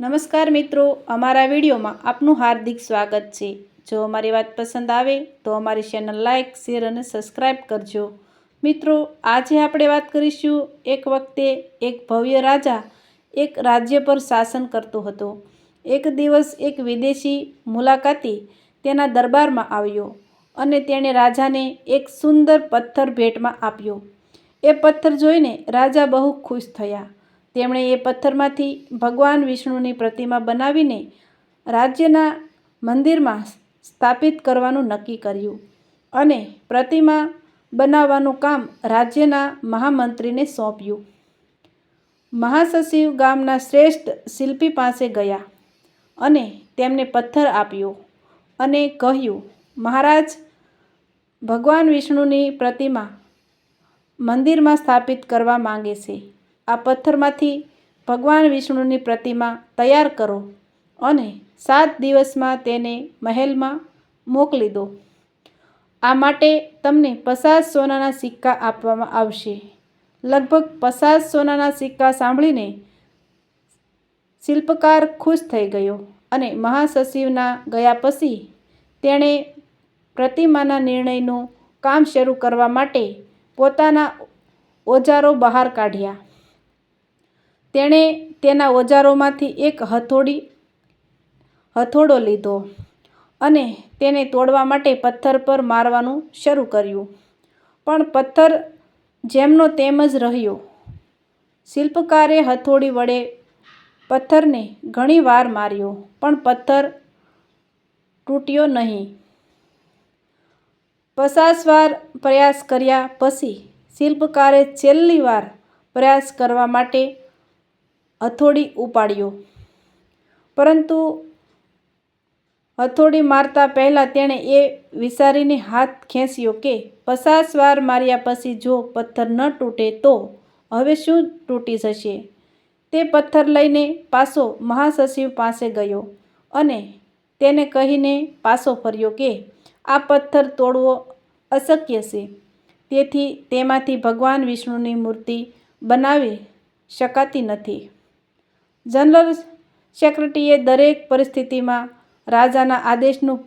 નમસ્કાર મિત્રો, અમારા વિડીયોમાં આપનું હાર્દિક સ્વાગત છે. જો અમારી વાત પસંદ આવે તો અમારી ચેનલ લાઇક શેર અને સબસ્ક્રાઈબ કરજો. મિત્રો, આજે આપણે વાત કરીશું એક વખતે એક ભવ્ય રાજા એક રાજ્ય પર શાસન કરતો હતો. એક દિવસ એક વિદેશી મુલાકાતી તેના દરબારમાં આવ્યો અને તેણે રાજાને એક સુંદર પથ્થર ભેટમાં આપ્યો. એ પથ્થર જોઈને રાજા બહુ ખુશ થયા તેમણે એ પથ્થરમાંથી ભગવાન વિષ્ણુની પ્રતિમા બનાવીને રાજ્યના મંદિરમાં સ્થાપિત કરવાનું નક્કી કર્યું અને પ્રતિમા બનાવવાનું કામ રાજ્યના મહામંત્રીને સોંપ્યું. મહાસચિવ ગામના શ્રેષ્ઠ શિલ્પી પાસે ગયા અને તેમને પથ્થર આપ્યો અને કહ્યું, મહારાજ, ભગવાન વિષ્ણુની પ્રતિમા મંદિરમાં સ્થાપિત કરવા માંગે છે. આ પથ્થરમાંથી ભગવાન વિષ્ણુની પ્રતિમા તૈયાર કરો અને સાત દિવસમાં તેને મહેલમાં મોકલી દો. આ માટે તમને પચાસ સોનાના સિક્કા આપવામાં આવશે. લગભગ પચાસ સોનાના સિક્કા સાંભળીને શિલ્પકાર ખુશ થઈ ગયો અને મહાસચિવના ગયા પછી તેણે પ્રતિમાના નિર્ણયનું કામ શરૂ કરવા માટે પોતાના ઓજારો બહાર કાઢ્યા. તેણે તેના ઓજારોમાંથી એક હથોડી, હથોડો લીધો અને તેને તોડવા માટે પથ્થર પર મારવાનું શરૂ કર્યું. પણ પથ્થર જેમનો તેમ જ રહ્યો. શિલ્પકારે હથોડી વડે પથ્થરને ઘણી વાર માર્યો, પણ પથ્થર તૂટ્યો નહીં. પચાસ વાર પ્રયાસ કર્યા પછી શિલ્પકારે છેલ્લી વાર પ્રયાસ કરવા માટે હથોડી ઉપાડ્યો. પરંતુ હથોડી મારતા પહેલાં તેણે એ વિચારીને હાથ ખેંચ્યો કે પચાસ વાર માર્યા પછી જો પથ્થર ન તૂટે તો હવે શું તૂટી જશે? તે પથ્થર લઈને પાછો મહાસચિવ પાસે ગયો અને તેને કહીને પાછો ફર્યો કે, આ પથ્થર તોડવો અશક્ય છે. તેથી તેમાંથી ભગવાન વિષ્ણુની મૂર્તિ બનાવી શકાતી નથી. જનરલ સેક્રેટરીએ દરેક પરિસ્થિતિમાં રાજાના આદેશનું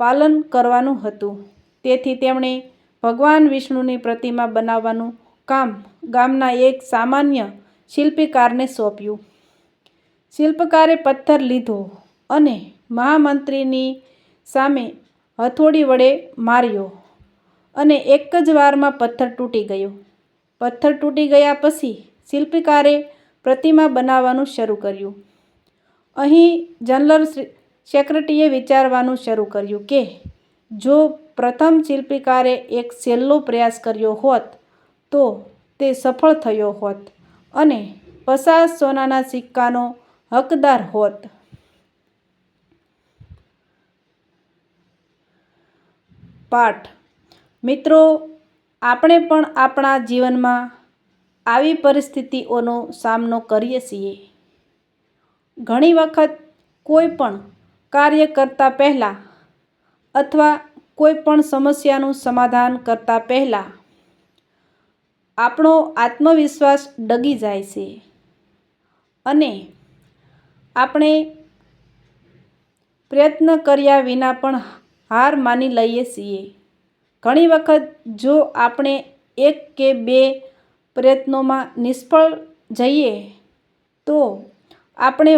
પાલન કરવાનું હતું. તેથી તેમણે ભગવાન વિષ્ણુની પ્રતિમા બનાવવાનું કામ ગામના એક સામાન્ય શિલ્પીકારને સોંપ્યું. શિલ્પકારે પથ્થર લીધો અને મહામંત્રીની સામે હથોડી વડે માર્યો અને એક જ વારમાં પથ્થર તૂટી ગયો. પથ્થર તૂટી ગયા પછી શિલ્પકારે પ્રતિમા બનાવવાનું શરૂ કર્યું. અહીં જનરલ સેક્રેટરીએ વિચારવાનું શરૂ કર્યું કે, જો પ્રથમ શિલ્પીકારે એક છેલ્લો પ્રયાસ કર્યો હોત, તો તે સફળ થયો હોત અને પચાસ સોનાના સિક્કાનો હકદાર હોત. પાઠ. મિત્રો, આપણે પણ આપણા જીવનમાં આવી પરિસ્થિતિઓનો સામનો કરીએ છીએ. ઘણી વખત કોઈ પણ કાર્ય કરતાં પહેલાં અથવા કોઈ પણ સમસ્યાનું સમાધાન કરતાં પહેલાં આપણો આત્મવિશ્વાસ ડગી જાય છે અને આપણે પ્રયત્ન કર્યા વિના પણ હાર માની લઈએ છીએ. ઘણી વખત જો આપણે એક કે બે પ્રયત્નોમાં નિષ્ફળ જઈએ તો આપણે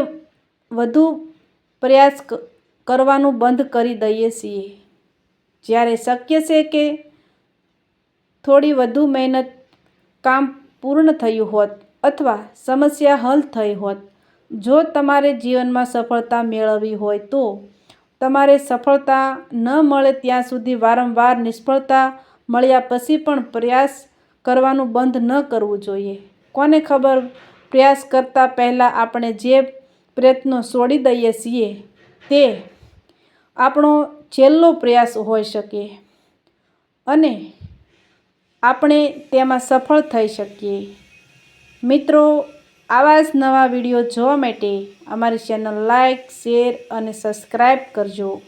વધુ પ્રયાસ કરવાનું બંધ કરી દઈએ છીએ. જ્યારે શક્ય છે કે થોડી વધુ મહેનત કામ પૂર્ણ થયું હોત અથવા સમસ્યા હલ થઈ હોત, જો તમારે જીવનમાં સફળતા મેળવવી હોય તો તમારે સફળતા ન મળે ત્યાં સુધી વારંવાર નિષ્ફળતા મળ્યા પછી પણ પ્રયાસ કરવાનું બંધ ન કરવું જોઈએ. કોને ખબર? પ્રયાસ કરતાં પહેલાં આપણે જે પ્રયત્નો છોડી દઈએ છીએ તે આપણો છેલ્લો પ્રયાસ હોઈ શકે અને આપણે તેમાં સફળ થઈ શકીએ. મિત્રો, આવા જ નવા વીડિયો જોવા માટે અમારી ચેનલ લાઈક, શેર અને સબસ્ક્રાઈબ કરજો.